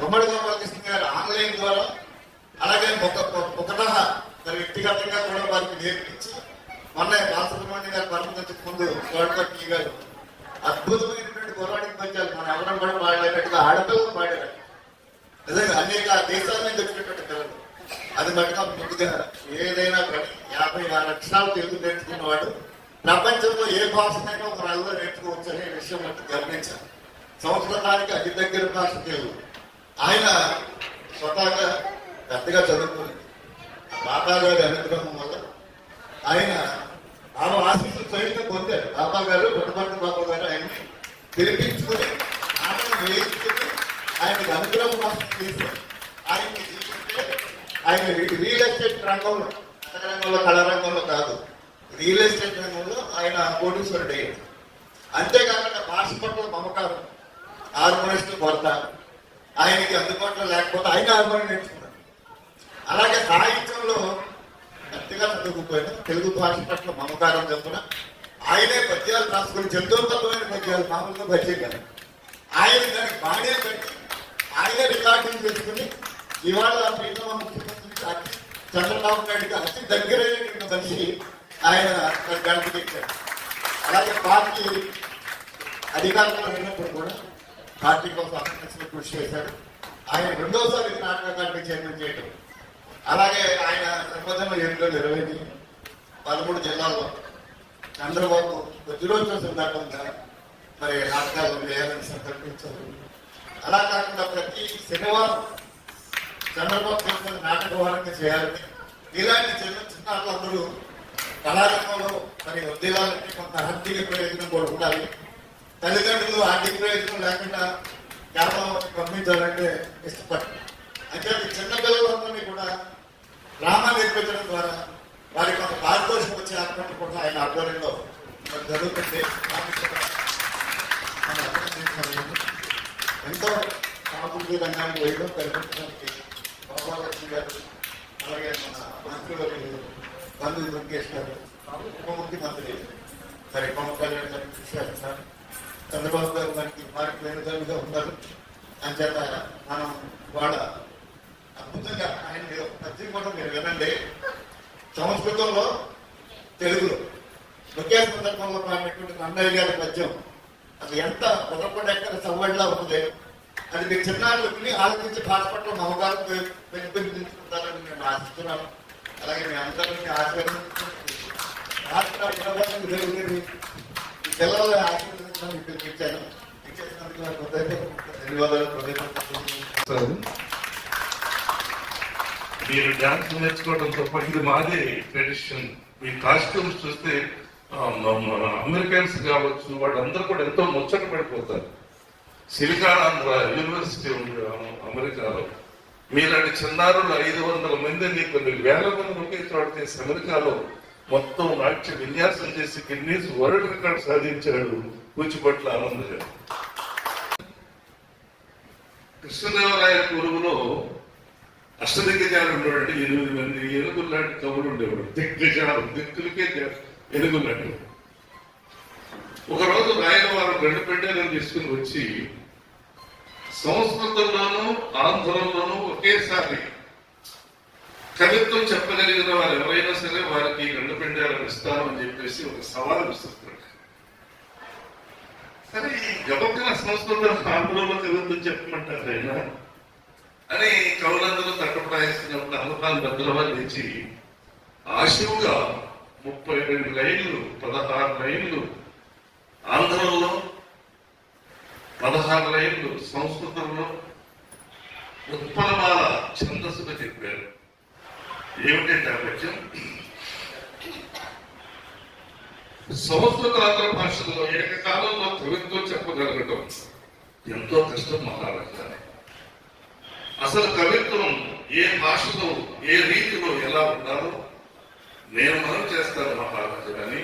గుమ్మడి గోపాలకృష్ణ గారు ఆన్లైన్ ద్వారా. అలాగే ఒక ఒకటహ తన వ్యక్తిగతంగా కూడా వారికి నేర్పించి మొన్న బాలసుబ్రహ్మణ్యం గారు పరమతికి ముందు గౌడపట్టి గారు అద్భుతమైనటువంటి పోరాటం పద్యాలు మన ఎవరం కూడా పాడేటట్టుగా ఆడపిల్లలు పాడారు. నిజంగా అనేక దేశాల నుంచి వచ్చినటువంటి పిల్లలు. అది మటుగా ముందుగా ఏదైనా కానీ యాభై ఆరు లక్షణాలు తెలుగు నేర్చుకున్నవాడు ప్రపంచంలో ఏ భాషనైనా ఒక నెలలో నేర్చుకోవచ్చు అనే విషయం మటు గమనించాలి. సంస్కృతానికి అతి దగ్గర భాష తెలుగు. ఆయన స్వతహాగా పెద్దగా చదువుకుని బాబా గారి అనుగ్రహం వల్ల ఆయన ఆమె ఆశీస్సులు సైతం పొందారు. బాబా గారు గుట్టపట్టి బాబా గారు ఆయన్ని పిలిపించుకుని ఆయన వేయించుకుని ఆయనకి అనుగ్రహం కోసం చేశారు. ఆయన్ని తీసుకుంటే ఆయన రియల్ ఎస్టేట్ రంగంలో కథక రంగంలో కళారంగంలో కాదు రియల్ ఎస్టేట్ రంగంలో ఆయన కోటీశ్వరుడు అయ్యాడు అంతేకాకుండా భాష పట్ల మమకారం హార్మోనిస్ట్ కొరత ఆయనకి అందుబాటులో లేకపోతే ఆయన హార్మోని నేర్చుకున్నాడు అలాగే సాహిత్యంలో గట్టిగా చదువుకుపోయిన తెలుగు భాష పట్ల మమకారం చెప్పున ఆయనే పద్యాలు రాసుకుని చందోబద్ధమైన పద్యాలు మామూలుగా పద్యం కదా. ఆయన దానికి బాణే పెట్టి ఆయనే రికార్డింగ్ చేసుకుని ఇవాళ ప్రీతమ ముఖ్యమంత్రి చంద్రబాబు నాయుడుకి అతి దగ్గరైన మనిషి ఆయన గణపతి అలాగే పార్టీ అధికారంలో ఉన్నప్పుడు కూడా పార్టీ కోసం అసలు కృషి చేశారు. ఆయన రెండోసారి నాటక చైర్మన్ చేయడం అలాగే ఆయన సంపాదన ఏడు వేల ఇరవై పదమూడు జిల్లాల్లో చంద్రబాబు కొద్దిరోజుల సందర్భంగా మరి నాటకాలు వేయాలని సంకల్పించారు. అలా కాకుండా ప్రతి శనివారం చంద్రబాబు చేసిన నాటక వారంగా చేయాలని ఇలాంటి చిన్న చిన్న అందరూ కళారంగంలో మరి ఉద్యోగాలకి కొంత ఆర్థిక ప్రయోజనం కూడా ఉండాలి. తల్లిదండ్రులు ఆర్థిక ప్రయోజనం లేకుండా గ్రామం పంపించాలంటే ఇష్టపడతారు అంటే ఈ చిన్న పిల్లలందరినీ కూడా డ్రామా నేర్పించడం ద్వారా వారికి ఒక పారితోషికం వచ్చే ఆత్మహత్య కూడా ఆయన ఆధ్వర్యంలో జరుగుతుంది ఎంతో సాంస్కృతిక రంగానికి వేయడం కల్పించడానికి గోపాలకృష్ణ గారు అలాగే మన మంత్రివర్యులు బంధు దుర్గేష్ గారు ఉప ముఖ్యమంత్రి సరే పవన్ కళ్యాణ్ గారు కృషి చేస్తారు చంద్రబాబు గారు మనకి మార్పు వేణుగారుగా ఉన్నారు. అంచేత మనం వాళ్ళ అద్భుతంగా ఆయన మీరు పత్రిక కూడా మీరు వినండి. సంస్కృతంలో తెలుగులో ఒకే సందర్భంలో పాడినటువంటి అన్నయ్య గారి పద్యం అది ఎంత పొగపడి ఎక్కడ సవ్వడిలా ఉంది అది మీ చిన్నాళ్ళు విని ఆలోచించి భాషపట్ల మమకారం పెంపొందించుకుంటారని నేను ఆశిస్తున్నాను. అలాగే మీ అందరినీ ఆశీర్వదించుకుంటూ రాష్ట్ర ప్రభావం జరుగుతుంది ఈ ఇచ్చాను ఇచ్చేసినందుకు నాకు ధన్యవాదాలు సార్ మీరు డాన్స్ నేర్చుకోవడంతో పాటు ఇది మాదే ట్రెడిషన్ మీ కాస్ట్యూమ్స్ చూస్తే మన అమెరికన్స్ కావచ్చు వాళ్ళందరూ కూడా ఎంతో ముచ్చట పడిపోతారు. సిలికానాంధ్ర యూనివర్సిటీ ఉంది అమెరికాలో. మీలాంటి చిన్నారులు ఐదు వందల మందిని కొన్ని వేల మంది ఒకే చోట చేసి అమెరికాలో మొత్తం నాట్య విన్యాసం చేసి గిన్నీస్ వరల్డ్ రికార్డ్ సాధించాడు కూచిపట్ల ఆనంద్ గారు కృష్ణదేవరాయ పూర్వలో అష్టదిగ్గజాలు ఉండేవాడు ఎనిమిది మంది ఏనుగులు లాంటి కవులు ఉండేవాడు. దిగ్గజాలు దిక్కులకే దే- ఒకరోజు రాయల వారు తీసుకుని వచ్చి సంస్కృతంలోనూ ఆంధ్రంలోనూ ఒకేసారి కవిత్వం చెప్పగలిగిన వారు ఎవరైనా సరే వారికి రెండు ఇస్తామని అని చెప్పేసి ఒక సవాలు విసురుతాడు సరే గబక్కన సంస్కృతం ఆంధ్రంలో కవిత్వం చెప్పమంటారు ఆయన అని కవులందరూ తట్టపడాయిస్తున్నప్పుడు అమృతాన్ని భద్రవాళ్ళు లేచి ఆశువుగా ముప్పై రెండు లైన్లు పదహారు లైన్లు ఆంధ్రంలో పదహారు లైన్లు సంస్కృతంలో ఉత్పలమాల ఛందస్సుగా చెప్పారు. ఏమిటంటే ఆ పద్యం? సంస్కృత ఆంధ్ర భాషలో ఏకకాలంలో కవిత్వం చెప్పగలగటం. ఎంతో కష్టం మహారాజాని అసలు కవిత్వం ఏ భాషలో ఏ రీతిలో ఎలా ఉండాలో నేను మనం చేస్తాను మహారాజు అని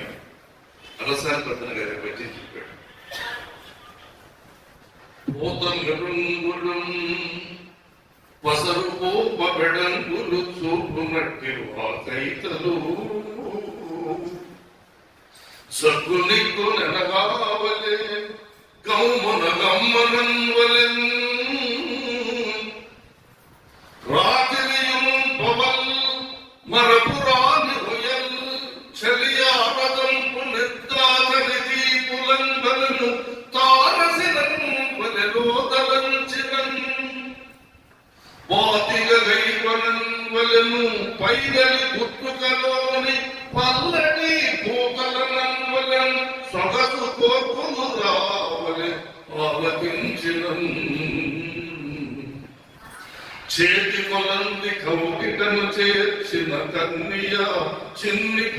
అలసాని పద్దన గారి వచ్చి చెప్పాడు. పోతంగులుం పసరు పోపబెడంగులు చూపునట్టి వాకైతలు సగ్గునిక్కు నెలగావలే గౌమున గమ్మనన్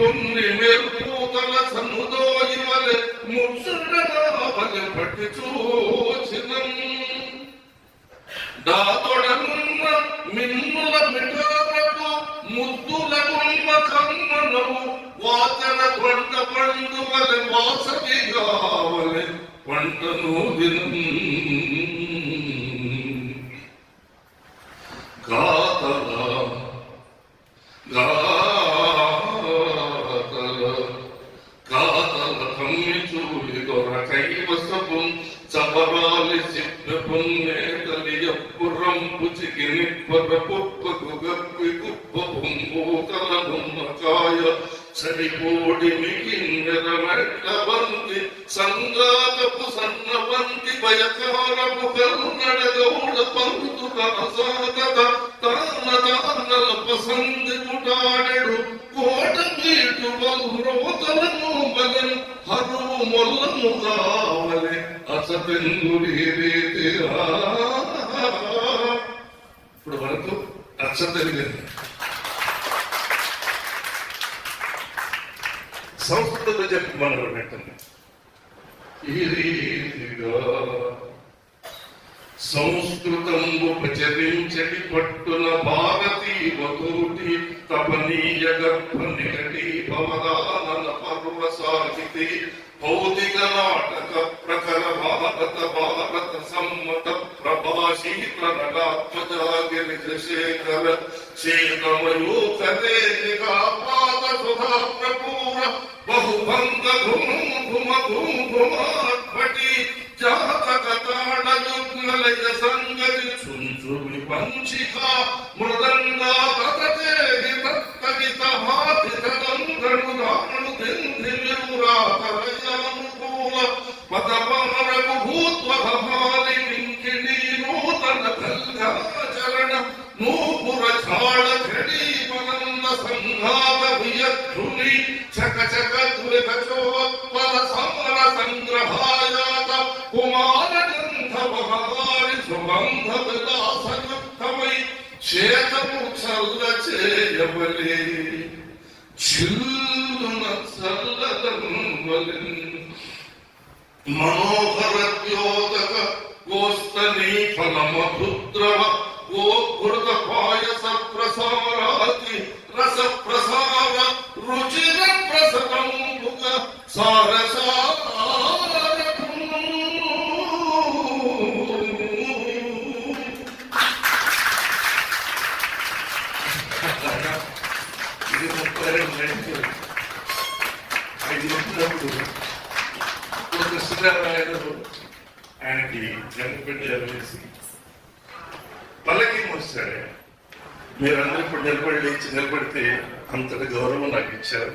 కొన్ని మెరుపుతల సముదోయి వలె పట్టి చూచిన దాతొడనున్న మిన్నుల మిఠారకు ముద్దుల గుమ్మ కమ్మనవు వాతన కొండ పండువలె వాసవి కావలె పంటను దినం. చపరాలి సిద్ధపుం నేతలి ఎప్పురం పుచికి నిప్పర గప్పి కుప్ప పుంబూతల సరిపోడి బంతి సంగాతపు భయకారపు పంతు తాన తానల పసంది పుటాడెడు కోట మీటు బహురోతలను బలన్ హరువు మొల్లము కావలే అసపెందుడి ఇప్పుడు వరకు అచ్చ తెలియదు సంస్కృతంలో చెప్పి మనం పెట్టండి ఇది సంస్కృతంబు ప్రచరించటి పట్టున భారతి వధూటి తపనీయ గర్భ నికటి భవదానన పర్వ సాహితి భౌతిక నాటక ప్రకర భారత భారత సమ్మత ప్రభాషీత నగాత్మజాగిరిజ శేఖర చేతమయూకదేశికా పాద సుధా ప్రపూర బహుభంగ ఘుమ ఘుమ ఘుమ ఘుమాత్మటి జాతక తాళయుగ్నలయ సంగతి చుంచు విపంచిక మృదంగా తతతే తత్తగిత హాతిత దంగడు దాను దింధి సుగంధ విలాసయుక్తమై చేతము చల్ల చేయవలే చిల్లున చల్లదన్వలిన్ మనోహర ద్యోతక గోస్తనీ ఫలమధుద్రవ గోఘృత పాయస ప్రసారాతి రస ప్రసార రుచిర ప్రసరంబుక సారసార ఇప్పుడు కృష్ణదేవరాయలు ఆయనకి జన్మపెట్టి జన్మేసి పల్లకి మోస్తాడు మీరందరూ ఇప్పుడు నిలబడి లేచి నిలబడితే అంతటి గౌరవం నాకు ఇచ్చారు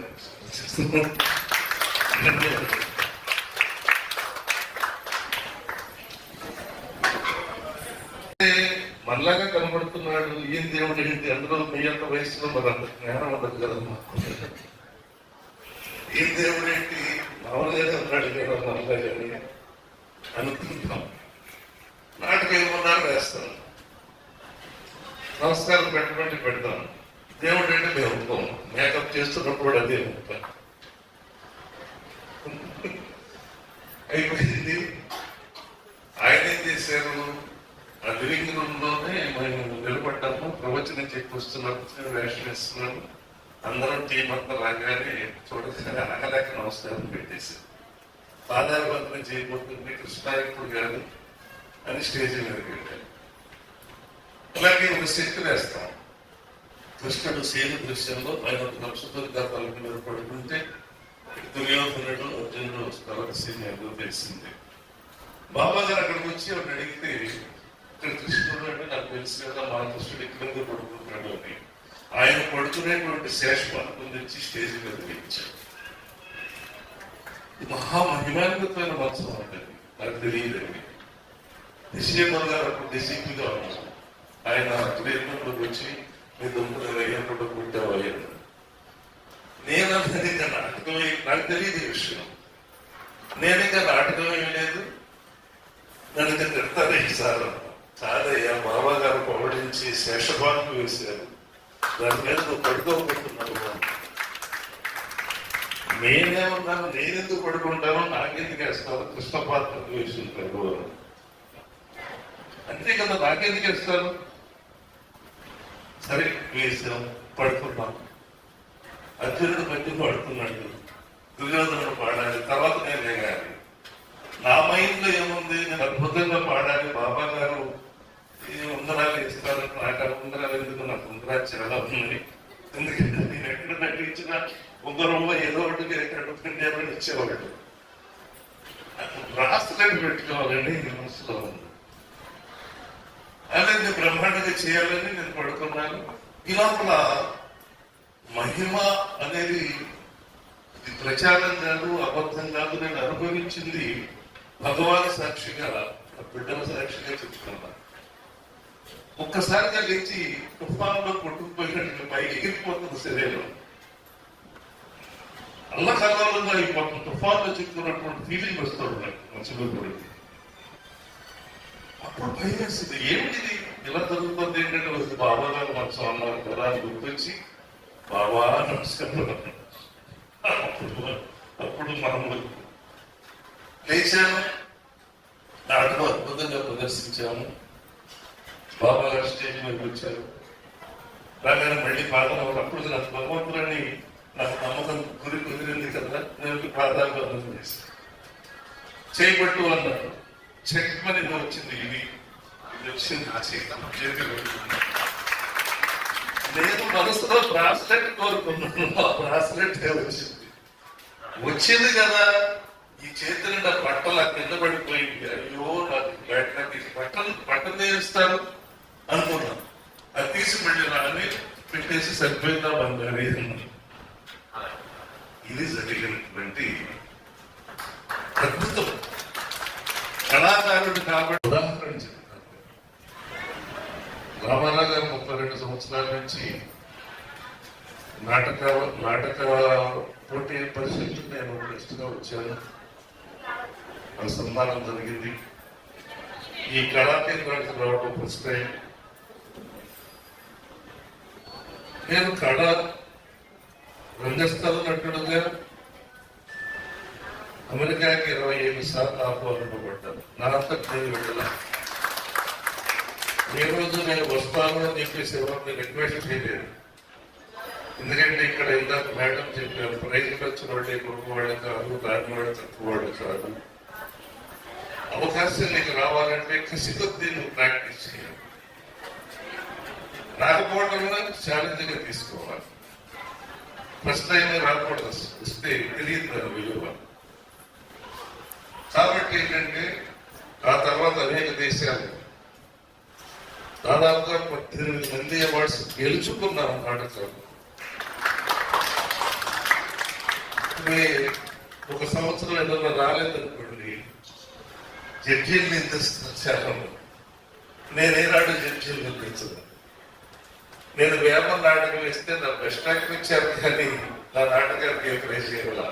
మనలాగా కనబడుతున్నాడు ఏం దేవుడు ఏంటి అందులో మీ యొక్క వయసులో మరి అంత జ్ఞానం ఉండదు కదమ్మా ఏం దేవుడు ఏంటి? మామూలుగానే ఉన్నాడు కదా మనలాగానే అనుకుంటాం నాటికి ఏమన్నారు వేస్తాం నమస్కారం పెట్టమంటే పెడతాం దేవుడు అంటే మేము ఒప్పుకోం మేకప్ చేస్తున్నప్పుడు కూడా అదే ఒప్పుతాం అయిపోయింది ఆయన ఏం చేశారు ఆ లివింగ్ రూమ్ మేము నిలబడ్డాము ప్రవచనం చెప్పి వస్తున్నప్పుడు వేషం వేస్తున్నాము అందరం టీం అంతా రాగానే చూడగానే అనగలేక నమస్కారం పెట్టేశారు పాదాభివందనం చేయబోతుంది కృష్ణాయకుడు గారు అని స్టేజ్ మీదకి వెళ్ళారు అలాగే ఒక శక్తి వేస్తాం. కృష్ణుడు సేను దృశ్యంలో ఆయన ఒక నక్షత్ర తలకి మీద పడుకుంటే దుర్యోధనుడు అర్జునుడు తలకు సీనియర్లో తెలిసింది. బాబా గారు అక్కడికి వచ్చి అడిగితే ఇక్కడ కృష్ణుడు అంటే నాకు తెలిసి కదా మా కృష్ణుడు ఇక్కడ పడుకుంటాడు అని. ఆయన పడుకునేటువంటి శేషపాలను తెచ్చి స్టేజ్ మీద వేయించారు మహామహిమాన్వితమైన మహా మహిమాన్వితమైన నాకు తెలియదండి. నిశ్చయమ్మ గారు అప్పుడు డిసిప్లిగా ఉన్నారు ఆయన క్రీడంలోకి వచ్చి మీ దుంపలు వేయకుండా పుట్టావయ్యాను నేను అన్నది ఇంకా నాటకం నాకు తెలియదు ఈ విషయం. నేను ఇంకా నాటకం ఏం లేదు నన్ను ఇంకా తిడతారే సార్. కాదయ్యా బాబా గారు పవడించి శేషభాగం వేశారు. దాని మీద నువ్వు పడుకోబోతున్నావు నేనేమన్నాను నేనెందుకు పడుకుంటానో నాకెందుకు వేస్తాను కృష్ణ పాత్ర వేసుకుంటారు అంతే కదా నాకెందుకు వేస్తారు? సరే వేసాం పడుకున్నాం. అర్జునుడు మధ్య పడుతున్నాడు దుర్యోధనుడు పాడాలి తర్వాత నేను లేగాలి నా మైండ్లో ఏముంది? నేను అద్భుతంగా పాడాలి బాబా గారు ఈ ఉంగరాలు ఇస్తారు నాకు ఆ ఉంగరాలు ఎందుకు నాకు ఉంగరాలు చాలా ఉన్నాయి ఎందుకంటే నేను ఎక్కడ నటించిన ఉంగరంలో ఏదో ఒకటి ఎక్కడ ఇచ్చేవాడు రాష్ట్రాన్ని పెట్టుకోవాలని మనసులో ఉంది అలా నేను బ్రహ్మాండంగా చేయాలని నేను పడుకున్నాను ఈ లోపల మహిమ అనేది ఇది ప్రచారం కాదు అబద్ధం కాదు నేను అనుభవించింది భగవాన్ సాక్షిగా ఆ బిడ్డల సాక్షిగా చెప్తున్నా ఒక్కసారిగా లేచి తుఫాన్లో కొట్టుకుపోయినట్టు పైకి ఎగిరిపోతుంది శరీరం. అల్లకల్లంగా అయిపోతుంది. తుఫాన్లో చిక్కున్నటువంటి ఫీలింగ్ వస్తారు నాకు మంచిగా కూడా అప్పుడు భయం వేస్తుంది. ఏమిటిది? ఇలా జరుగుతుంది ఏంటంటే వచ్చి బాబా గారు మన అన్నారు కదా అని గుర్తొచ్చి బాబా నమస్కారం. అప్పుడు అప్పుడు మనము లేచాము. నాటకం అద్భుతంగా ప్రదర్శించాము. బాబా గారు స్టేజ్ మీద వచ్చారు. రాగానే మళ్ళీ పాదం అప్పుడు నాకు భగవంతుడని నాకు నమ్మకం గురి కుదిరింది కదా. నేను పాదాలు చేశాను. చేయబట్టు అన్నారు చెక్ వచ్చింది ఇది. ఇది వచ్చింది నా చేతిలో నేను మనసులో బ్రాస్లెట్ కోరుకున్నాను. ఆ బ్రాస్లెట్ వచ్చింది? వచ్చింది కదా. ఈ చేతి నిండా బట్టలు కింద పడిపోయింది. అయ్యో నాకు బయట బట్టలు బట్టలు నేర్స్తారు అనుకున్నాను అది తీసి మళ్ళీ రాని పెట్టేసి సరిపోయిందా బంగారు ఇది జరిగినటువంటి అద్భుతం. కళాకారుడు కాబట్టి ఉదాహరణ చెప్తాను. రామారావు గారు ముప్పై రెండు సంవత్సరాల నుంచి నాటక నాటక పోటీ పరిస్థితులు నేను గెస్ట్గా వచ్చాను. ఆ సన్మానం జరిగింది. ఈ కళాకేంద్రానికి రావడం ఫస్ట్ టైం. నేను కళ రంగస్థలం నటుడుగా అమెరికాకి ఇరవై ఐదు సార్లు ఆహ్వానింపబడ్డాను నా అంతకు నేను వెళ్ళలా. ఏ రోజు నేను వస్తాను అని చెప్పేసి ఎవరిని రిక్వెస్ట్ చేయలేదు. ఎందుకంటే ఇక్కడ ఇందాక మేడం చెప్పారు ప్రైజ్ వచ్చిన వాళ్ళే గొప్పవాడు కాదు దాని తక్కువ తక్కువవాడు కాదు. అవకాశం నీకు రావాలంటే కసి కొద్దీ నువ్వు ప్రాక్టీస్ చేయాలి. రాకపోవడం ఛాలెంజ్గా తీసుకోవాలి. ఫస్ట్ టైం రాకూడదు వస్తే తెలియదు దాని విలువ. కాబట్టి ఏంటంటే ఆ తర్వాత అనేక దేశాలు దాదాపుగా పద్దెనిమిది మంది అవార్డ్స్ గెలుచుకున్నాం నాటకాలు ఒక సంవత్సరం ఏదైనా రాలేదనుకోండి జడ్జీలు నిందిస్తారు చాలా నేనే నేను జడ్జీలు నిందించదు నేను వేమ నాటకం ఇస్తే నా బెస్ట్ యాక్టర్ ఇచ్చారు కానీ నా నాటకానికి ఎంకరేజ్ చేయాల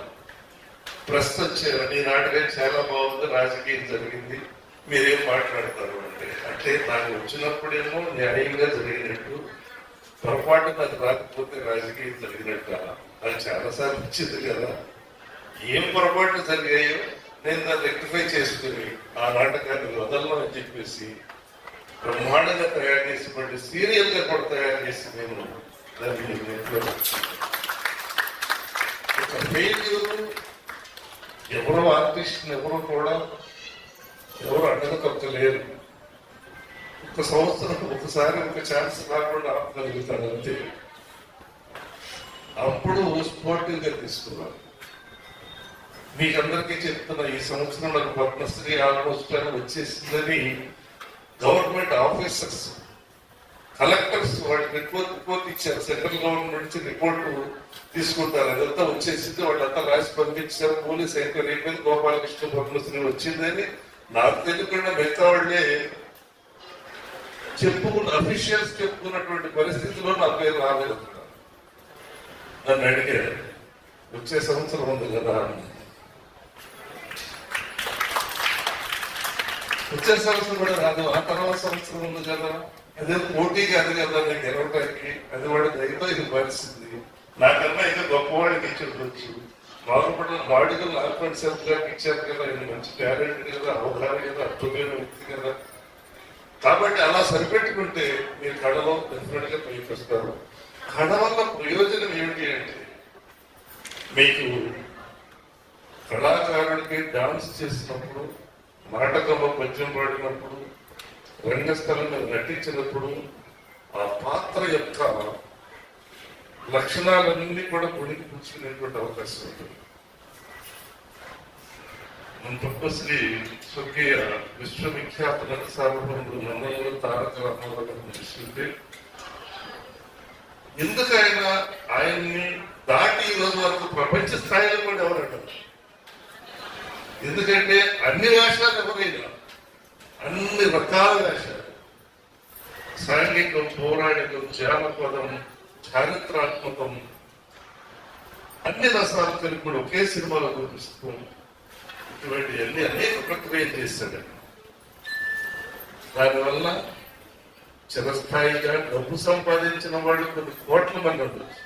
ప్రస్తుతం వచ్చారు నీ నాటకం చాలా బాగుంది రాజకీయం జరిగింది మీరేం మాట్లాడతారు అంటే అంటే నాకు వచ్చినప్పుడేమో న్యాయంగా జరిగినట్టు పొరపాటు నాకు రాకపోతే రాజకీయం జరిగినట్టు అది చాలాసార్లు వచ్చింది కదా. ఏం పొరపాట్లు జరిగాయో నేను దాన్ని రెక్టిఫై చేసుకుని ఆ నాటకాన్ని వదలను అని చెప్పేసి బ్రహ్మాండంగా తయారు చేసినటువంటి మళ్ళీ సీరియల్గా కూడా తయారు చేసి నేను దాన్ని ఒక ఫెయిల్యూర్ ఎవరో ఆర్టిస్ట్ ఎవరు కూడా ఎవరు అడ్డగొక్కలేరు ఒక సంవత్సరం ఒకసారి ఒక ఛాన్స్ రాకుండా ఆపగలుగుతాడు అంతే. అప్పుడు స్పోర్టివ్గా తీసుకున్నాను మీకందరికీ చెప్తున్నా ఈ సంవత్సరం నాకు పద్మశ్రీ ఆల్మోస్ట్ వచ్చేసిందని గవర్నమెంట్ ఆఫీసర్స్ కలెక్టర్స్ వాటి రిపోర్ట్ రిపోర్ట్ ఇచ్చారు. సెంట్రల్ గవర్నమెంట్ నుంచి రిపోర్ట్ తీసుకుంటారు. అదంతా వచ్చేసింది. వాళ్ళంతా రాసి పంపించారు. పోలీస్ ఎంక్వైరీ అయిపోయింది గోపాలకృష్ణ పద్మశ్రీ వచ్చిందని నాకు తెలియకుండా మిగతా వాళ్ళే చెప్పుకున్న అఫీషియల్స్ చెప్పుకున్నటువంటి పరిస్థితిలో నా పేరు రాలేదు. నన్ను అడిగారు. వచ్చే సంవత్సరం ఉంది కదా వచ్చే సంవత్సరం కూడా రాదు ఆ తర్వాత సంవత్సరం ఉంది కదా అదే పోటీ కాదు కదా నేను గెలవడానికి అది వాడి దైవ పరిస్థితి నాకన్నా ఇంకా గొప్పవాడికి ఇచ్చి వచ్చి. బాగుపడిన వాడికి లాక్డౌన్ సెల్ఫ్ గారికి ఇచ్చారు కదా ఆయన మంచి టాలెంట్ కదా అవగాహన కదా అర్థమైన వ్యక్తి కదా. కాబట్టి అలా సరిపెట్టుకుంటే మీరు కళలో డెఫినెట్గా పైకి కళ వల్ల ప్రయోజనం ఏమిటి అంటే మీకు కళాకారుడికి డాన్స్ చేసినప్పుడు నాటకంలో పద్యం పాడినప్పుడు రంగస్థలంలో నటించినప్పుడు ఆ పాత్ర యొక్క లక్షణాలన్నీ కూడా పొడికి పుచ్చుకునేటువంటి అవకాశం ఉంటుంది. మన పద్మశ్రీ స్వర్గీయ విశ్వవిఖ్యాత నట సార్వభౌముడు నందమూరి తారక రామారావు గారిని చూస్తుంటే ఎందుకైనా ఆయన్ని దాటి ఈ రోజు వరకు ప్రపంచ స్థాయిలో కూడా ఎవరు ఎందుకంటే అన్ని వేషాలు ఎవరైనా అన్ని రకాల వేషాలు సాంఘికం పౌరాణికం జానపదం చారిత్రాత్మకం. అన్ని రసాలు కలిపి కూడా ఒకే సినిమాలో చూపిస్తూ ఇటువంటి అన్ని అనేక ప్రక్రియ చేస్తాడు దానివల్ల చిరస్థాయిగా డబ్బు సంపాదించిన వాళ్ళు కొన్ని కోట్ల మంది ఉండొచ్చు.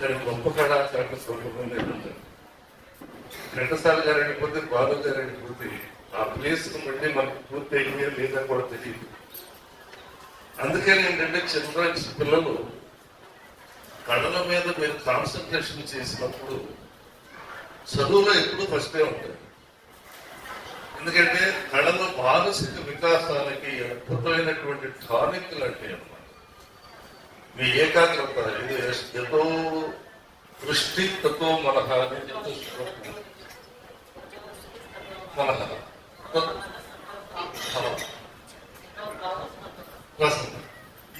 కానీ గొప్ప కళాకారులు స్వల్పమంది ఉంటారు ఘంటసాల గారు అడిగిపోతే బాలు గారు అడిగిపోతే ఆ ప్లేస్ బట్టి మనకు పూర్తి అయింది లేదా కూడా తెలియదు అందుకని ఏంటంటే చిల్డ్రన్స్ పిల్లలు కళల మీద మీరు కాన్సన్ట్రేషన్ చేసినప్పుడు చదువులో ఎప్పుడు ఫస్టే ఉంటాయి ఎందుకంటే కళల మానసిక వికాసానికి అద్భుతమైనటువంటి టానిక్లు అంటే అన్నమాట. మీ ఏకాగ్రత ఇది ఎంతో దృష్టి తత్వం మనహ అని చెప్తూ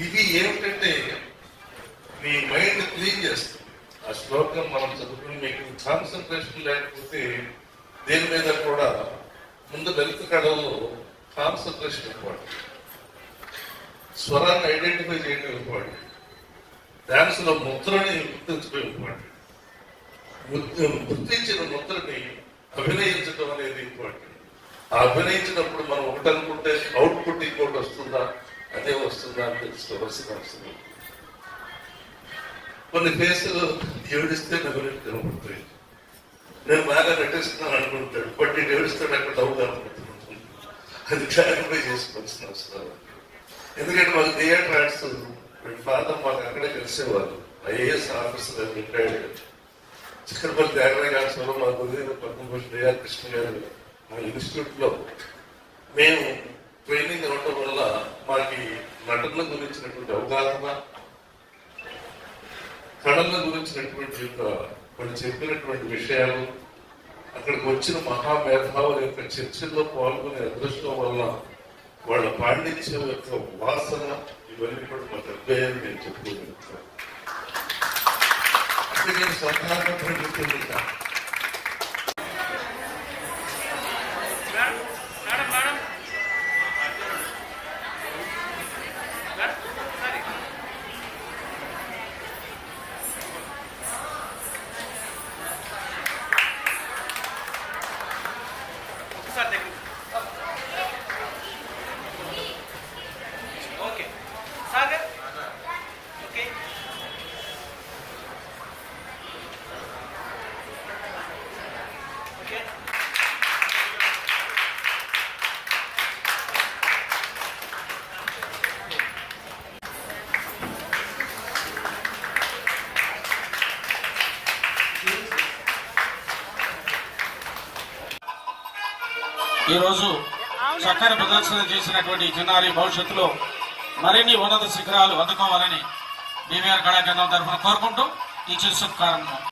ఇది ఏమిటంటే మీ మైండ్ క్లీన్ చేస్తుంది. ఆ శ్లోకం మనం చదువుకుని మీకు కాన్సన్ట్రేషన్ లేకపోతే దేని మీద కూడా ముందు దళిత కళలో కాన్సన్ట్రేషన్ ఇంపార్టెంట్ స్వరాన్ని ఐడెంటిఫై చేయడం ఇంపార్టెంట్ డ్యాన్స్లో ముద్రని గుర్తించడం ఇంపార్టెంట్ గుర్తించిన ముద్రని అభినయించడం అనేది ఇంపార్టెంట్. ఆ అభినయించినప్పుడు మనం ఒకటి అనుకుంటే అవుట్పుట్ ఇంకోటి వస్తుందా? అదే వస్తుందా అని తెలుసుకోవాల్సిన అవసరం కొన్ని ఫేసులు ఏడిస్తే నవ్వునట్టు కనబడుతుంది నేను బాగా నటిస్తున్నాను అనుకుంటాడు. బట్ నేను ఏడుస్తాడు అక్కడ నవ్వు కనబడుతుంది అది క్లారిఫై చేసుకోవాల్సిన అవసరం ఎందుకంటే వాళ్ళు థియేటర్ ఆర్ట్స్ ఫాదర్ మాకు అక్కడే కలిసేవాళ్ళు. IAS officer retired Chikkadpally Thyagaraya గారు మా గురువు పద్మభూషణ్ దయా కృష్ణ గారు ఆ ఇన్స్టిట్యూట్లో మేము ట్రైనింగ్ అవ్వటం వల్ల మాకు నటన గురించినటువంటి అవగాహన కళల గురించినటువంటి యొక్క వాళ్ళు చెప్పినటువంటి విషయాలు అక్కడికి వచ్చిన మహామేధావుల యొక్క చర్చల్లో పాల్గొనే అదృష్టం వల్ల వాళ్ళ పాండిత్యం యొక్క వాసన ఇవన్నీ కూడా మా అభ్యాయం నేను చెప్పుకోగలుగుతాను. అంటే నేను స్వతహాగా పండితుడిని కాదు. మేడం ఈరోజు చక్కని ప్రదర్శన చేసినటువంటి చిన్నారి భవిష్యత్తులో మరిన్ని ఉన్నత శిఖరాలు అందుకోవాలని బీవీఆర్ కళాకేంద్రం తరఫున కోరుకుంటూ ఈ చిరు శుభకారణం.